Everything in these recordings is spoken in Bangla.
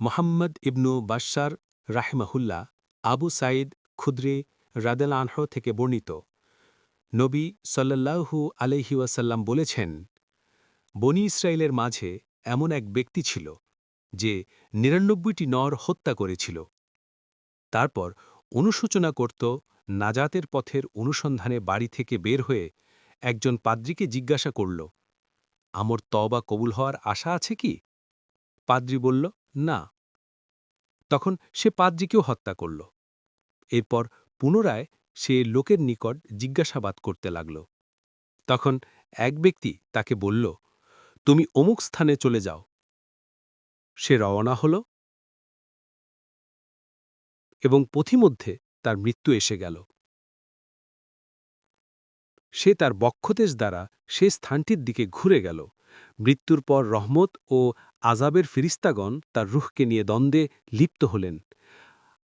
মোহাম্মদ ইবনু বাশার রাহেমাহুল্লাহ আবু সাইদ খুদ্রি রাদেল আনহ থেকে বর্ণিত। নবী সাল্লাল্লাহু আলহি ওয়াসাল্লাম বলেছেন, বনি ইসরায়েলের মাঝে এমন এক ব্যক্তি ছিল যে নিরানব্বইটি নর হত্যা করেছিল। তারপর অনুশোচনা করত নাজাতের পথের অনুসন্ধানে বাড়ি থেকে বের হয়ে একজন পাদ্রীকে জিজ্ঞাসা করল, আমর তবা কবুল হওয়ার আশা আছে কি? পাদ্রী বলল না। তখন সে পাদ্রীকেও হত্যা করল। এরপর পুনরায় সে লোকের নিকট জিজ্ঞাসাবাদ করতে লাগল। তখন এক ব্যক্তি তাকে বলল, তুমি অমুক স্থানে চলে যাও। সে রওনা হল এবং পথিমধ্যে তার মৃত্যু এসে গেল। সে তার বক্ষদেশ দ্বারা সে স্থানটির দিকে ঘুরে গেল। মৃত্যুর পর রহমত ও আজাবের ফিরিস্তাগণ তার রুহকে নিয়ে দ্বন্দ্বে লিপ্ত হলেন।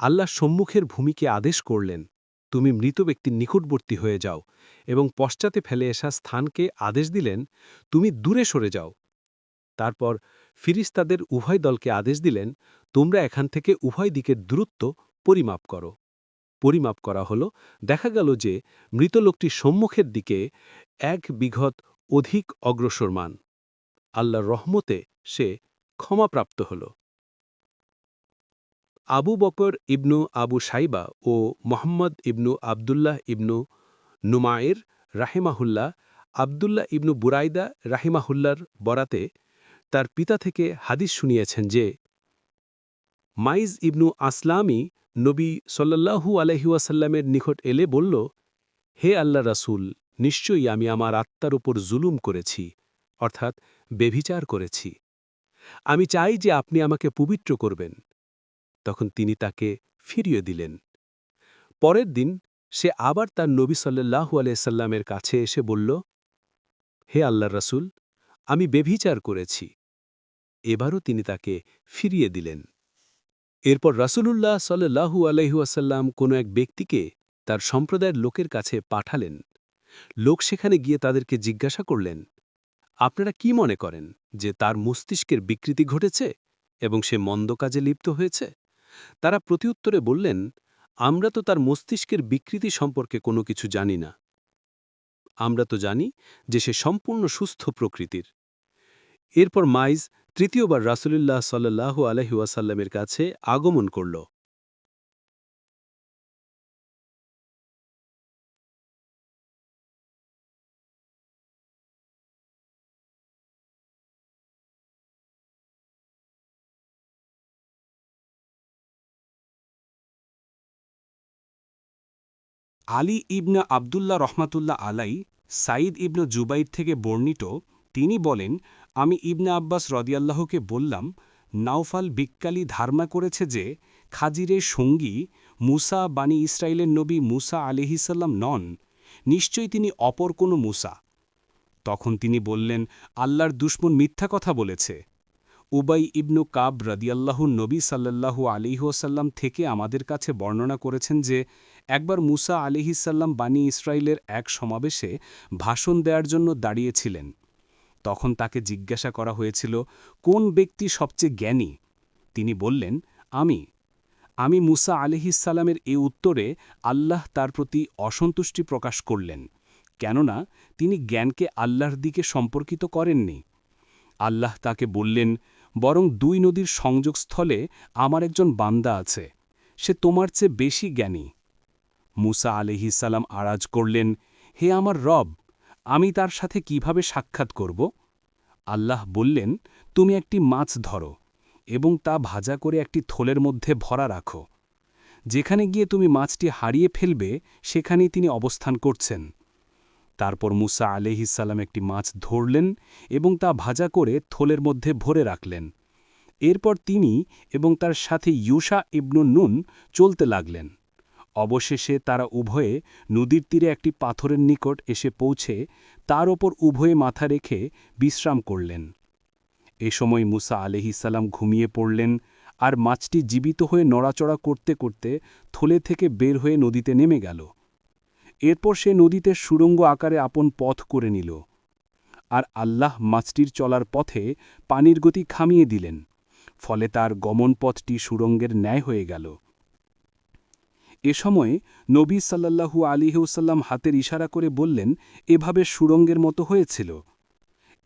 আল্লাহ সম্মুখের ভূমিকে আদেশ করলেন, তুমি মৃত ব্যক্তির নিকটবর্তী হয়ে যাও এবং পশ্চাতে ফেলে আসা স্থানকে আদেশ দিলেন, তুমি দূরে সরে যাও। তারপর ফিরিস্তাদের উভয় দলকে আদেশ দিলেন, তোমরা এখান থেকে উভয় দিকের দূরত্ব পরিমাপ করো। পরিমাপ করা হল, দেখা গেল যে মৃত লোকটি সম্মুখের দিকে এক বিঘত অধিক অগ্রসরমান আল্লাহর রহমতে সে ক্ষমাপ্রাপ্ত হল। আবু বকর ইবনু আবু সাইবা ও মোহাম্মদ ইবনু আবদুল্লাহ ইবনু নুমায়ের রাহেমাহুল্লাহ, আবদুল্লাহ ইবনু বুরাইদা রাহিমাহুল্লার বরাতে তার পিতা থেকে হাদিস শুনিয়েছেন যে, মাইজ ইবনু আসলামী নবী সল্লাহু আলহিউসাল্লামের নিকট এলে বলল, হে আল্লাহ রাসুল, নিশ্চয়ই আমি আমার আত্মার উপর জুলুম করেছি। অর্থাৎ বেভিচার করেছি। আমি চাই যে আপনি আমাকে পবিত্র করবেন। তখন তিনি তাকে ফিরিয়ে দিলেন। পরের দিন সে আবার তার নবী সাল্লাহু আলাইসাল্লামের কাছে এসে বলল, হে আল্লাহ রসুল, আমি বেভিচার করেছি। এবারও তিনি তাকে ফিরিয়ে দিলেন। এরপর রাসূলুল্লাহ সাল্লাহু আলহিউসাল্লাম কোনো এক ব্যক্তিকে তার সম্প্রদায়ের লোকের কাছে পাঠালেন। লোক সেখানে গিয়ে তাদেরকে জিজ্ঞাসা করলেন আপনারা কি মনে করেন যে তার মস্তিষ্কের বিকৃতি ঘটেছে এবং সে মন্দ কাজে লিপ্ত হয়েছে? তারা প্রতিউত্তরে বললেন, আমরা তো তার মস্তিষ্কের বিকৃতি সম্পর্কে কোনো কিছু জানি না। আমরা তো জানি যে সে সম্পূর্ণ সুস্থ প্রকৃতির। এরপর মাইজ তৃতীয়বার রাসুলুল্লাহ সাল্লাহু আলহিউসাল্লামের কাছে আগমন করল। আলী ইবনা আবদুল্লাহ রহমাতুল্লাহ আলাই সাঈদ ইবনু জুবাইর থেকে বর্ণিত, তিনি বলেন, আমি ইবনে আব্বাস রদিয়াল্লাহকে বললাম, নাওফাল বিক্কালি ধারণা করেছে যে খাজিরের সঙ্গী মুসা বানি ইসরায়েলের নবী মুসা আলিহিসাল্লাম নন, নিশ্চয়ই তিনি অপর কোনো মুসা। তখন তিনি বললেন, আল্লাহর দুশ্মন মিথ্যা কথা বলেছে। উবাই ইবনু কাব রদিয়াল্লাহু নবী সাল্লাল্লাহু আলিহাসাল্লাম থেকে আমাদের কাছে বর্ণনা করেছেন যে একবার মুসা আলিহিসাল্লাম বাণী ইসরায়েলের এক সমাবেশে ভাষণ দেওয়ার জন্য দাঁড়িয়েছিলেন। তখন তাকে জিজ্ঞাসা করা হয়েছিল, কোন ব্যক্তি সবচেয়ে জ্ঞানী? তিনি বললেন, আমি। আমি মুসা আলিহিসাল্লামের এ উত্তরে আল্লাহ তার প্রতি অসন্তুষ্টি প্রকাশ করলেন, কেননা তিনি জ্ঞানকে আল্লাহর দিকে সম্পর্কিত করেননি। আল্লাহ তাকে বললেন, বরং দুই নদীর সংযোগস্থলে আমার একজন বান্দা আছে, সে তোমার চেয়ে বেশি জ্ঞানী। মুসা আলিহিসাল্লাম আরাজ করলেন, হে আমার রব, আমি তার সাথে কীভাবে সাক্ষাৎ করব? আল্লাহ বললেন, তুমি একটি মাছ ধরো এবং তা ভাজা করে একটি থলের মধ্যে ভরা রাখো। যেখানে গিয়ে তুমি মাছটি হারিয়ে ফেলবে, সেখানেই তিনি অবস্থান করছেন। তারপর মুসা আলিহিসাল্লাম একটি মাছ ধরলেন এবং তা ভাজা করে থলের মধ্যে ভরে রাখলেন। এরপর তিনি এবং তার সাথে ইউসা ইবনু নুন চলতে লাগলেন। অবশেষে তারা উভয়ে নদীর তীরে একটি পাথরের নিকট এসে পৌঁছে তার ওপর উভয়ে মাথা রেখে বিশ্রাম করলেন। এ সময় মুসা আলহিসাল্লাম ঘুমিয়ে পড়লেন আর মাছটি জীবিত হয়ে নড়াচড়া করতে করতে থলে থেকে বের হয়ে নদীতে নেমে গেল। এরপর সে নদীতে সুড়ঙ্গ আকারে আপন পথ করে নিল আর আল্লাহ মাছটির চলার পথে পানির গতি খামিয়ে দিলেন, ফলে তার গমনপথটি সুরঙ্গের ন্যায় হয়ে গেল। এ সময়ে নবী সাল্লাল্লাহু আলিহসাল্লাম হাতের ইশারা করে বললেন, এভাবে সুরঙ্গের মতো হয়েছিল।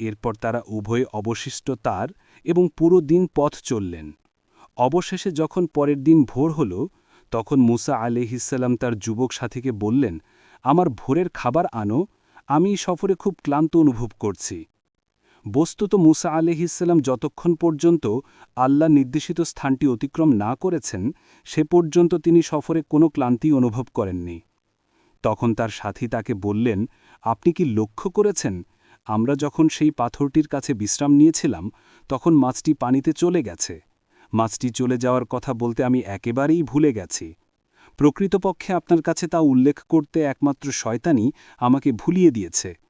এরপর তারা উভয়ে অবশিষ্ট তার এবং পুরো দিন পথ চললেন। অবশেষে যখন পরের দিন ভোর হল, তখন মুসা আলিহিসাল্লাম তার যুবক সাথীকে বললেন, আমার ভোরের খাবার আনো আমি সফরে খুব ক্লান্ত অনুভব করছি। বস্তুত মুসা আলিহিসাল্লাম যতক্ষণ পর্যন্ত আল্লাহ নির্দেশিত স্থানটি অতিক্রম না করেছেন, সে পর্যন্ত তিনি সফরে কোনো ক্লান্তি অনুভব করেননি। তখন তার সাথী তাকে বললেন, আপনি কি লক্ষ্য করেছেন? আমরা যখন সেই পাথরটির কাছে বিশ্রাম নিয়েছিলাম, তখন মাছটি পানিতে চলে গেছে। মাছটি চলে যাওয়ার কথা বলতে আমি একেবারেই ভুলে গেছি। প্রকৃতপক্ষে আপনার কাছে তা উল্লেখ করতে একমাত্র শয়তানি আমাকে ভুলিয়ে দিয়েছে।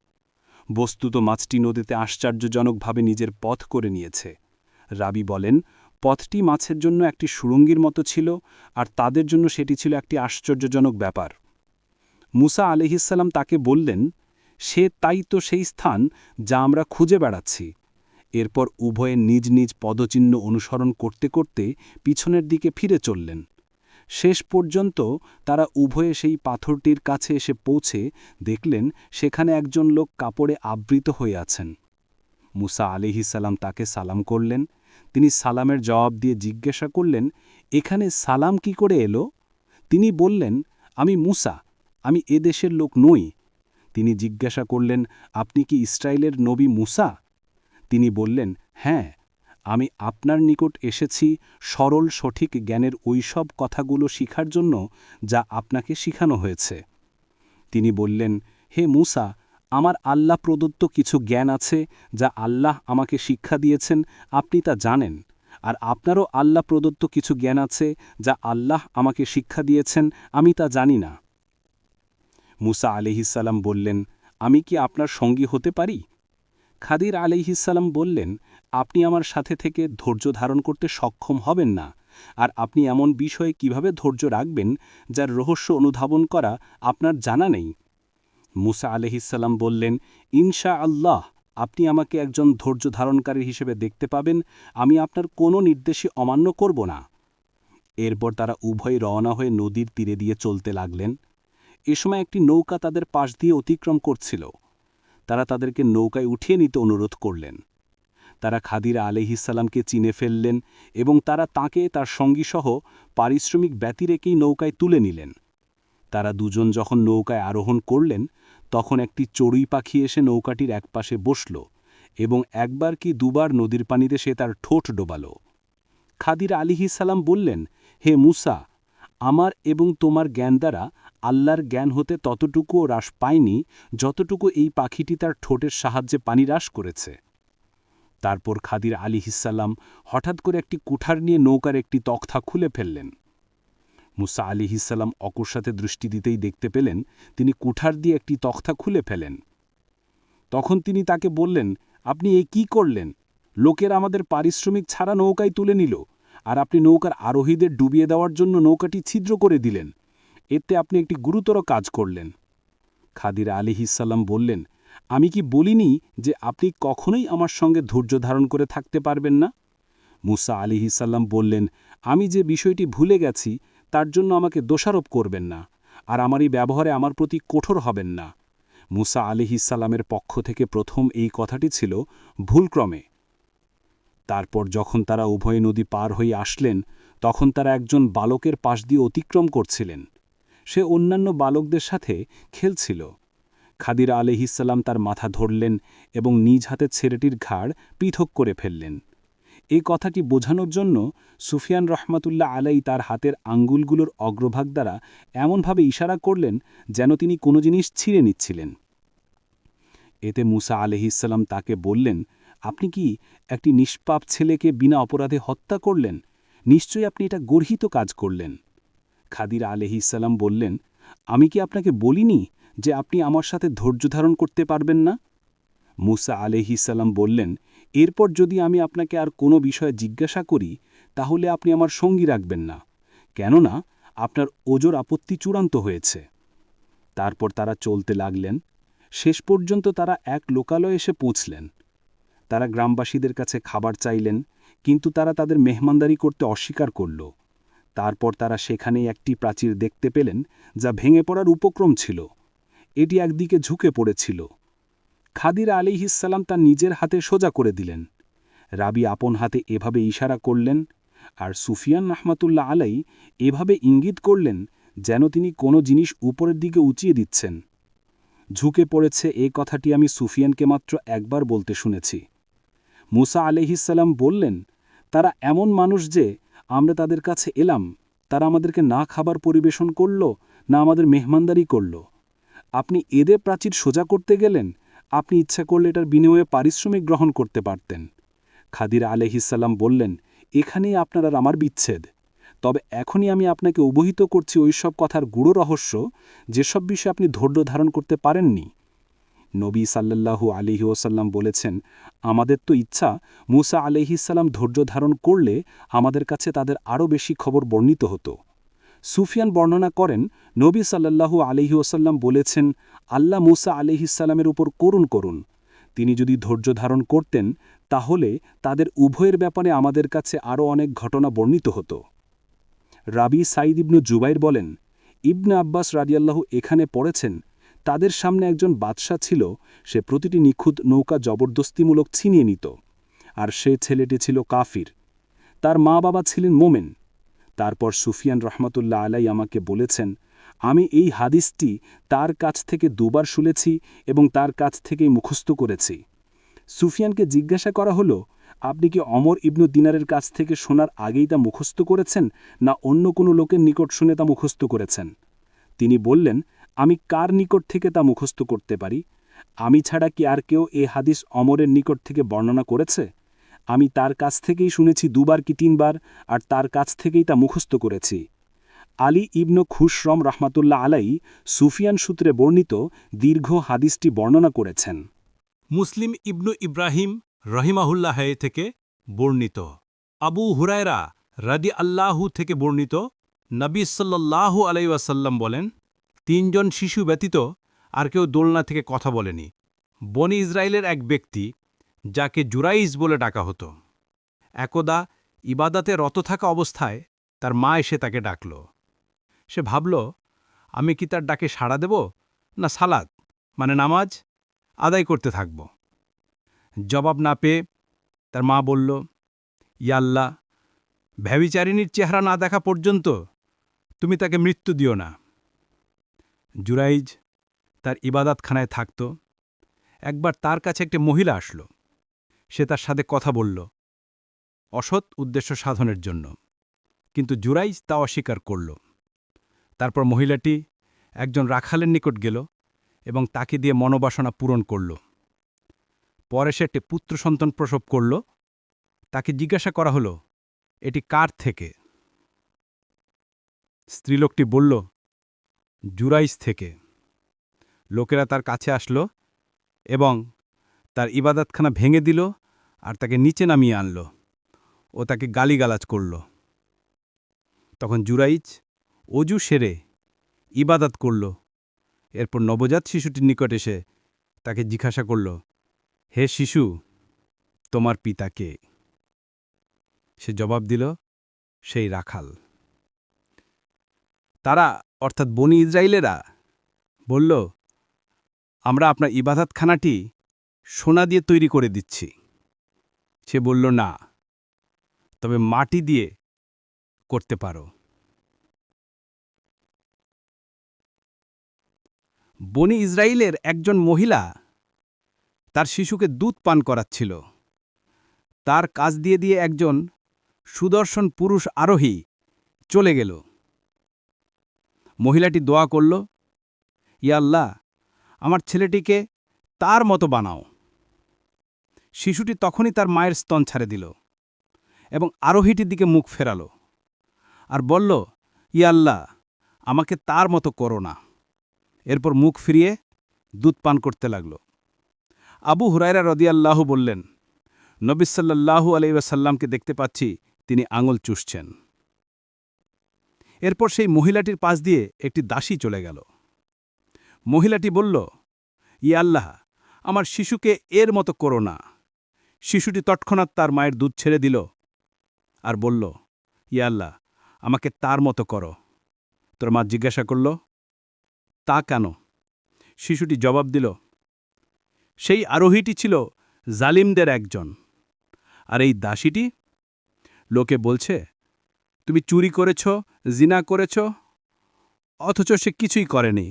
বস্তুত মাছটি নদীতে আশ্চর্যজনকভাবে নিজের পথ করে নিয়েছে। রাবি বলেন, পথটি মাছের জন্য একটি সুরঙ্গির মতো ছিল, আর তাদের জন্য সেটি ছিল একটি আশ্চর্যজনক ব্যাপার। মুসা আলিহিসাল্লাম তাকে বললেন, সে তাই তো সেই স্থান যা আমরা খুঁজে বেড়াচ্ছি। এরপর উভয়ে নিজ নিজ পদচিহ্ন অনুসরণ করতে করতে পিছনের দিকে ফিরে চললেন। শেষ পর্যন্ত তারা উভয়ে সেই পাথরটির কাছে এসে পৌঁছে দেখলেন সেখানে একজন লোক কাপড়ে আবৃত হয়ে আছেন। মুসা আলিহিসাল্লাম তাকে সালাম করলেন। তিনি সালামের জবাব দিয়ে জিজ্ঞাসা করলেন, এখানে সালাম কি করে এলো? তিনি বললেন, আমি মুসা, আমি এ দেশের লোক নই। তিনি জিজ্ঞাসা করলেন, আপনি কি ইসরায়েলের নবী মুসা? তিনি বললেন হ্যাঁ। আমি আপনার নিকট এসেছি সরল সঠিক জ্ঞানের ওইসব কথাগুলো শিখার জন্য যা আপনাকে শিখানো হয়েছে। তিনি বললেন, হে মুসা, আমার আল্লাহ প্রদত্ত কিছু জ্ঞান আছে যা আল্লাহ আমাকে শিক্ষা দিয়েছেন, আপনি তা জানেন। আর আপনারও আল্লাহ প্রদত্ত কিছু জ্ঞান আছে যা আল্লাহ আমাকে শিক্ষা দিয়েছেন, আমি তা জানি না। মুসা আলিহিসাল্লাম বললেন, আমি কি আপনার সঙ্গী হতে পারি? খাদির আলিহিসাল্লাম বললেন আপনি আমার সাথে থেকে ধৈর্য ধারণ করতে সক্ষম হবেন না। আর আপনি এমন বিষয়ে কীভাবে ধৈর্য রাখবেন, যার রহস্য অনুধাবন করা আপনার জানা নেই। মুসা আলহিসাল্লাম বললেন ইনশা আল্লাহ আপনি আমাকে একজন ধৈর্য ধারণকারী হিসেবে দেখতে পাবেন। আমি আপনার কোনো নির্দেশই অমান্য করব না। এরপর তারা উভয় রওনা হয়ে নদীর তীরে দিয়ে চলতে লাগলেন। এ সময় একটি নৌকা তাদের পাশ দিয়ে অতিক্রম করছিল। তারা তাদেরকে নৌকায় উঠিয়ে নিতে অনুরোধ করলেন। তারা খাদিরা আলহিসাল্লামকে চিনে ফেললেন এবং তারা তাকে, তার সঙ্গীসহ পারিশ্রমিক ব্যতি রেখেই নৌকায় তুলে নিলেন। তারা দুজন যখন নৌকায় আরোহণ করলেন, তখন একটি চড়ুই পাখি এসে নৌকাটির একপাশে বসল এবং একবার কি দুবার নদীর পানিতে সে তার ঠোঁট ডোবাল। খাদির আলিহিসাল্লাম বললেন, হে মুসা, আমার এবং তোমার জ্ঞান দ্বারা আল্লাহর জ্ঞান হতে ততটুকুও হ্রাস পায়নি যতটুকু এই পাখিটি তার ঠোঁটের সাহায্যে পানি হ্রাস করেছে। তারপর খাদির আলী হিসাল্লাম হঠাৎ করে একটি কুঠার নিয়ে নৌকার একটি তক্থা খুলে ফেললেন। মুসা আলী হিসাল্লাম অকস্মাতে দৃষ্টি দিতেই দেখতে পেলেন তিনি কুঠার দিয়ে একটি তক্থা খুলে ফেলেন। তখন তিনি তাকে বললেন, আপনি এ কি করলেন? লোকের আমাদের পারিশ্রমিক ছাড়া নৌকায় তুলে নিল, আর আপনি নৌকার আরোহীদের ডুবিয়ে দেওয়ার জন্য নৌকাটি ছিদ্র করে দিলেন। এতে আপনি একটি গুরুতর কাজ করলেন। খাদির আলী হিসাল্লাম বললেন আমি কি বলিনি যে আপনি কখনোই আমার সঙ্গে ধৈর্য ধারণ করে থাকতে পারবেন না? মুসা আলী হিসাল্লাম বললেন, আমি যে বিষয়টি ভুলে গেছি, তার জন্য আমাকে দোষারোপ করবেন না, আর আমার এই ব্যবহারে আমার প্রতি কঠোর হবেন না। মুসা আলী হিসাল্লামের পক্ষ থেকে প্রথম এই কথাটি ছিল ভুলক্রমে। তারপর যখন তারা উভয় নদী পার হয়ে আসলেন, তখন তারা একজন বালকের পাশ দিয়ে অতিক্রম করছিলেন। সে অন্যান্য বালকদের সাথে খেলছিল। খাদিরা আলহিসাল্লাম তার মাথা ধরলেন এবং নিজ হাতে ছেলেটির ঘাড় পৃথক করে ফেললেন। এই কথাটি বোঝানোর জন্য সুফিয়ান রহমাতুল্লাহ আলাই তার হাতের আঙ্গুলগুলোর অগ্রভাগ দ্বারা এমনভাবে ইশারা করলেন যেন তিনি কোনো জিনিস ছিঁড়ে নিচ্ছিলেন। এতে মুসা আলহিসাল্লাম তাকে বললেন, আপনি কি একটি নিষ্পাপ ছেলেকে বিনা অপরাধে হত্যা করলেন? নিশ্চয়ই আপনি এটা গর্হিত কাজ করলেন। খাদির আলহিসাল্লাম বললেন, আমি কি আপনাকে বলিনি যে আপনি আমার সাথে ধৈর্য ধারণ করতে পারবেন না? মুসা আলহিসাল্লাম বললেন, এরপর যদি আমি আপনাকে আর কোনো বিষয়ে জিজ্ঞাসা করি, তাহলে আপনি আমার সঙ্গী রাখবেন না। কেননা, আপনার ওজোর আপত্তি চূড়ান্ত হয়েছে। তারপর তারা চলতে লাগলেন। শেষ পর্যন্ত তারা এক লোকালয়ে এসে পৌঁছলেন। তারা গ্রামবাসীদের কাছে খাবার চাইলেন, কিন্তু তারা তাদের মেহমানদারি করতে অস্বীকার করল। তারপর তারা সেখানে একটি প্রাচীর দেখতে পেলেন, যা ভেঙে পড়ার উপক্রম ছিল। এটি একদিকে ঝুঁকে পড়েছিল। খাদির আলিহিসাল্লাম তার নিজের হাতে সোজা করে দিলেন। রাবি আপন হাতে এভাবে ইশারা করলেন আর সুফিয়ান রহমাতুল্লাহ আলাই এভাবে ইঙ্গিত করলেন যেন তিনি কোনো জিনিস উপরের দিকে উঁচিয়ে দিচ্ছেন। ঝুঁকে পড়েছে এ কথাটি আমি সুফিয়ানকে মাত্র একবার বলতে শুনেছি। মুসা আলহিসাল্লাম বললেন, তারা এমন মানুষ যে আমরা তাদের কাছে এলাম, তারা আমাদেরকে না খাবার পরিবেশন করল, না আমাদের মেহমানদারি করল। আপনি এদের প্রাচীর সোজা করতে গেলেন, আপনি ইচ্ছা করলে এটার বিনিময়ে পারিশ্রমিক গ্রহণ করতে পারতেন। খাদির আলহিসাল্লাম বললেন, এখানেই আপনার আর আমার বিচ্ছেদ। তবে এখনই আমি আপনাকে অবহিত করছি ওইসব কথার গূঢ় রহস্য, যেসব বিষয়ে আপনি ধৈর্য ধারণ করতে পারেননি। নবী সাল্লাল্লাহু আলিহি ওসাল্লাম বলেছেন, আমাদের তো ইচ্ছা মুসা আলহিসাল্লাম ধৈর্য ধারণ করলে আমাদের কাছে তাদের আরও বেশি খবর বর্ণিত হতো। সুফিয়ান বর্ণনা করেন, নবী সাল্লাল্লাহু আলিহি ওসাল্লাম বলেছেন, আল্লাহ মুসা আলিহিসাল্লামের উপর করুণ করুন। তিনি যদি ধৈর্য ধারণ করতেন, তাহলে তাদের উভয়ের ব্যাপারে আমাদের কাছে আরও অনেক ঘটনা বর্ণিত হতো। রাবি সাইদ ইবনু জুবাইর বলেন, ইবনে আব্বাস রাদিয়াল্লাহু এখানে পড়েছেন, তাদের সামনে একজন বাদশাহ ছিল, সে প্রতিটি নিখুঁত নৌকা জবরদস্তিমূলক ছিনিয়ে নিত, আর সে ছেলেটি ছিল কাফির। তার মা বাবা ছিলেন মোমেন তারপর সুফিয়ান রহমতুল্লাহ আলাই আমাকে বলেছেন, আমি এই হাদিসটি তার কাছ থেকে দুবার শুনেছি এবং তার কাছ থেকেই মুখস্থ করেছি। সুফিয়ানকে জিজ্ঞাসা করা হলো, আপনি কি অমর ইবনু দিনারের কাছ থেকে শোনার আগেই তা মুখস্থ করেছেন, না অন্য কোনো লোকের নিকট শুনে তা মুখস্থ করেছেন? তিনি বললেন, আমি কার নিকট থেকে তা মুখস্থ করতে পারি? আমি ছাড়া কি আর কেউ এ হাদিস অমরের নিকট থেকে বর্ণনা করেছে? আমি তার কাছ থেকেই শুনেছি দুবার কি তিনবার, আর তার কাছ থেকেই তা মুখস্থ করেছি। আলী ইবনু খুশরম রহমাতুল্লাহ আলাই সুফিয়ান সূত্রে বর্ণিত দীর্ঘ হাদিসটি বর্ণনা করেছেন। মুসলিম ইবনু ইব্রাহিম রহিমাহুল্লাহ থেকে বর্ণিত। আবু হুরায়রা রাদি আল্লাহু থেকে বর্ণিত নবী সাল্লাল্লাহু আলাইসাল্লাম বলেন, তিনজন শিশু ব্যতীত আর কেউ দোলনা থেকে কথা বলেনি। বনি ইসরায়েলের এক ব্যক্তি যাকে জুরাইজ বলে ডাকা হতো। একদা ইবাদাতে রত থাকা অবস্থায় তার মা এসে তাকে ডাকল। সে ভাবল, আমি কি তার ডাকে সাড়া দেব, না সালাদ মানে নামাজ আদায় করতে থাকব? জবাব না পেয়ে তার মা বলল ইয়াল্লা ভ্যাবিচারিণীর চেহারা না দেখা পর্যন্ত তুমি তাকে মৃত্যু দিও না। জুরাইজ তার ইবাদাতখানায় থাকত। একবার তার কাছে একটি মহিলা আসলো। সে তার সাথে কথা বলল। অসৎ উদ্দেশ্য সাধনের জন্য। কিন্তু জুরাইজ তা অস্বীকার করল। তারপর মহিলাটি একজন রাখালের নিকট গেল এবং তাকে দিয়ে মনোবাসনা পূরণ করল। পরে সে একটি পুত্র সন্তান প্রসব করল। তাকে জিজ্ঞাসা করা হলো, এটি কার থেকে? স্ত্রীলোকটি বলল জুরাইস থেকে। লোকেরা তার কাছে আসলো এবং তার ইবাদতখানা ভেঙে দিল আর তাকে নিচে নামিয়ে আনল। ও তাকে গালিগালাজ করল। তখন জুরাইজ অজু সেরে ইবাদাত করল। এরপর নবজাত শিশুটির নিকট এসে তাকে জিজ্ঞাসা করল, হে শিশু, তোমার পিতা কে? সে জবাব দিল, সেই রাখাল। তারা, অর্থাৎ বনি ইসরায়েলেরা বলল, আমরা আপনার ইবাদাতখানাটি সোনা দিয়ে তৈরি করে দিচ্ছি। সে বলল, না, তবে মাটি দিয়ে করতে পারো। বনি ইসরায়েলের একজন মহিলা তার শিশুকে দুধ পান করাচ্ছিল। তার কাজ দিয়ে দিয়ে একজন সুদর্শন পুরুষ আরোহী চলে গেল। মহিলাটি দোয়া করল ইয়াল্লাহ আমার ছেলেটিকে তার মতো বানাও। শিশুটি তখনই তার মায়ের স্তন ছাড়ে দিল এবং আরোহীটির দিকে মুখ ফেরাল আর বলল ইয়াল্লাহ আমাকে তার মতো করো না। এরপর মুখ ফিরিয়ে দুধ পান করতে লাগল। আবু হুরায়রা রদিয়াল্লাহু বললেন নবিসাল্লাহু আলাইসাল্লামকে দেখতে পাচ্ছি, তিনি আঙুল চুষছেন। এরপর সেই মহিলাটির পাশ দিয়ে একটি দাসী চলে গেল। মহিলাটি বলল ইয়া আল্লাহ, আমার শিশুকে এর মতো করো না। শিশুটি তৎক্ষণাৎ তার মায়ের দুধ ছেড়ে দিল আর বলল ইয়া আল্লাহ, আমাকে তার মতো করো। তোর মা জিজ্ঞাসা করল, তা কেন? শিশুটি জবাব দিল, সেই আরোহীটি ছিল জালিমদের একজন। আর এই দাসীটি? লোকে বলছে, তুমি চুরি করেছ, জিনা করেছ, অথচ সে কিছুই করেনি।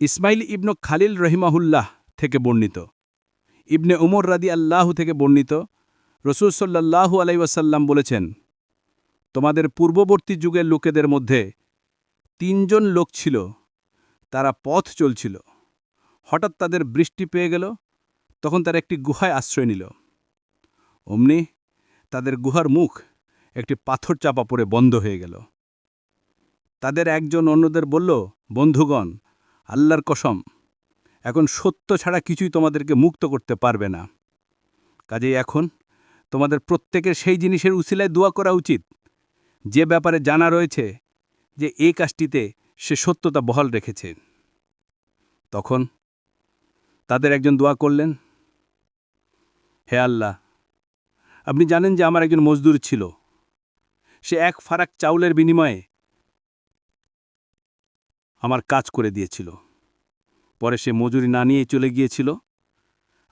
ইসমাইল ইবনু খালিল রহিমাহুল্লাহ থেকে বর্ণিত। ইবনে উমর রাদি আল্লাহ থেকে বর্ণিত। রসুল সাল্লাহু আলাইসাল্লাম বলেছেন, তোমাদের পূর্ববর্তী যুগের লোকেদের মধ্যে তিনজন লোক ছিল, তারা পথ চলছিল। হঠাৎ তাদের বৃষ্টি পেয়ে গেল, তখন তারা একটি গুহায় আশ্রয় নিল। অমনি তাদের গুহার মুখ একটি পাথর চাপা পড়ে বন্ধ হয়ে গেল। তাদের একজন অন্যদের বলল, বন্ধুগণ, আল্লাহর কসম এখন সত্য ছাড়া কিছুই তোমাদেরকে মুক্ত করতে পারবে না। কাজেই এখন তোমাদের প্রত্যেকের সেই জিনিসের উসিলায় দোয়া করা উচিত। যে ব্যাপারে জানা রয়েছে যে এই কাজটিতে সে সত্যতা বহাল রেখেছে। তখন তাদের একজন দোয়া করলেন, হে আল্লাহ, আপনি জানেন যে আমার একজন মজদুর ছিল। সে এক ফারাক চাউলের বিনিময়ে আমার কাজ করে দিয়েছিল। পরে সে মজুরি না নিয়ে চলে গিয়েছিল।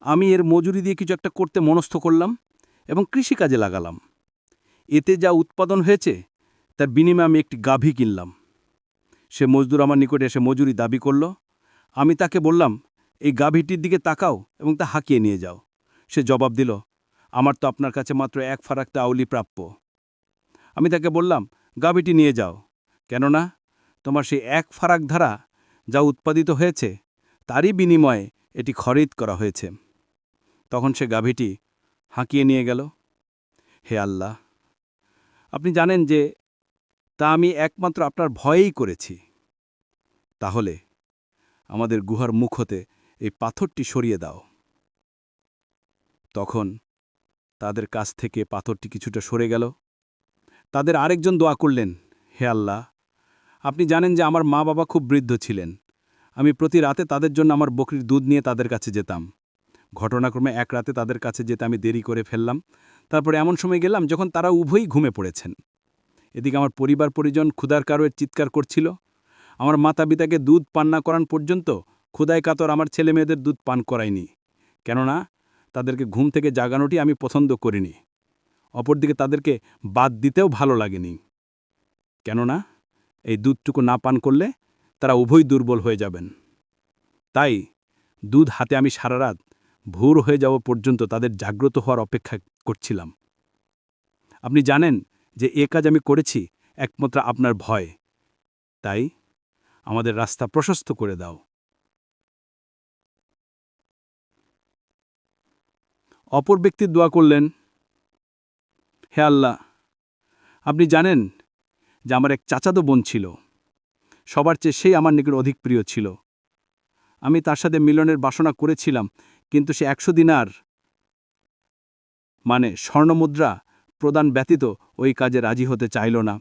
আমি এর মজুরি দিয়ে কিছু একটা করতে মনস্থ করলাম এবং কৃষিকাজে লাগালাম। এতে যা উৎপাদন হয়েছে, তার বিনিময়ে আমি একটি গাভী কিনলাম। সে মজদুর আমার নিকটে এসে মজুরি দাবি করল। আমি তাকে বললাম, এই গাভীটির দিকে তাকাও এবং তা হাঁকিয়ে নিয়ে যাও। সে জবাব দিল, আমার তো আপনার কাছে মাত্র এক ফারাকটা আউলি প্রাপ্য। আমি তাকে বললাম, গাভীটি নিয়ে যাও। কেননা, তোমার সেই এক ফারাক ধারা যা উৎপাদিত হয়েছে তারই বিনিময়ে এটি খরিদ করা হয়েছে। তখন সে গাভীটি হাঁকিয়ে নিয়ে গেল। হে আল্লাহ, আপনি জানেন যে তা আমি একমাত্র আপনার ভয়েই করেছি। তাহলে আমাদের গুহার মুখ হতে এই পাথরটি সরিয়ে দাও। তখন তাদের কাছ থেকে পাথরটি কিছুটা সরে গেল। তাদের আরেকজন দোয়া করলেন, হে আল্লাহ, আপনি জানেন যে আমার মা বাবা খুব বৃদ্ধ ছিলেন। আমি প্রতি রাতে তাদের জন্য আমার বকরির দুধ নিয়ে তাদের কাছে যেতাম। ঘটনাক্রমে এক রাতে তাদের কাছে যেতে আমি দেরি করে ফেললাম। তারপরে এমন সময় গেলাম যখন তারা উভয়ই ঘুমে পড়েছেন। এদিকে আমার পরিবার পরিজন ক্ষুধার কারোয়ের চিৎকার করছিল। আমার মাতা পিতাকে দুধ পান না করান পর্যন্ত ক্ষুদায় কাতর আমার ছেলে মেয়েদের দুধ পান করায়নি কেননা, তাদেরকে ঘুম থেকে জাগানোটি আমি পছন্দ করিনি। অপরদিকে তাদেরকে বাদ দিতেও ভালো লাগেনি। কেননা, এই দুধটুকু না পান করলে তারা উভয় দুর্বল হয়ে যাবেন। তাই দুধ হাতে আমি সারা রাত ভোর হয়ে যাওয়া পর্যন্ত তাদের জাগ্রত হওয়ার অপেক্ষা করছিলাম। আপনি জানেন যে এ কাজ আমি করেছি একমাত্র আপনার ভয়। তাই আমাদের রাস্তা প্রশস্ত করে দাও। অপর ব্যক্তি দোয়া করলেন, হে আল্লাহ, আপনি জানেন যে আমার এক চাচাতো বোন ছিল। সবার চেয়ে সেই আমার নিকট অধিক প্রিয় ছিল। আমি তার সাথে মিলনের বাসনা করেছিলাম, কিন্তু সে একশো দিনার মানে স্বর্ণমুদ্রা প্রদান ব্যতীত ওই কাজে রাজি হতে চাইল না।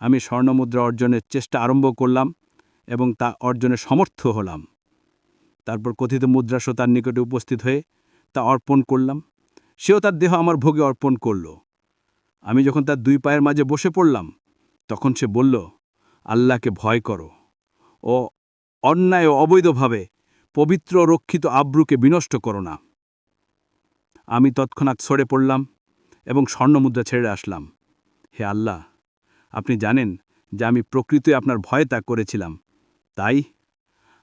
আমি স্বর্ণমুদ্রা অর্জনের চেষ্টা আরম্ভ করলাম এবং তা অর্জনে সমর্থ হলাম। তারপর কথিত মুদ্রাসও তার নিকটে উপস্থিত হয়ে তা অর্পণ করলাম। সেও তার দেহ আমার ভোগে অর্পণ করল। আমি যখন তার দুই পায়ের মাঝে বসে পড়লাম, তখন সে বলল আল্লাহকে ভয় করো ও অন্যায় ও অবৈধভাবে পবিত্র রক্ষিত আব্রুকে বিনষ্ট করো না। আমি তৎক্ষণাৎ সরে পড়লাম এবং স্বর্ণমুদ্রা ছেড়ে আসলাম। হে আল্লাহ, আপনি জানেন যে আমি প্রকৃতই আপনার ভয় তা করেছিলাম। তাই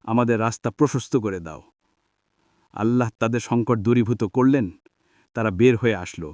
আমাদের রাস্তা প্রশস্ত করে দাও। আল্লাহ তাদের সংকট দূরীভূত করলেন, তারা বের হয়ে আসলো।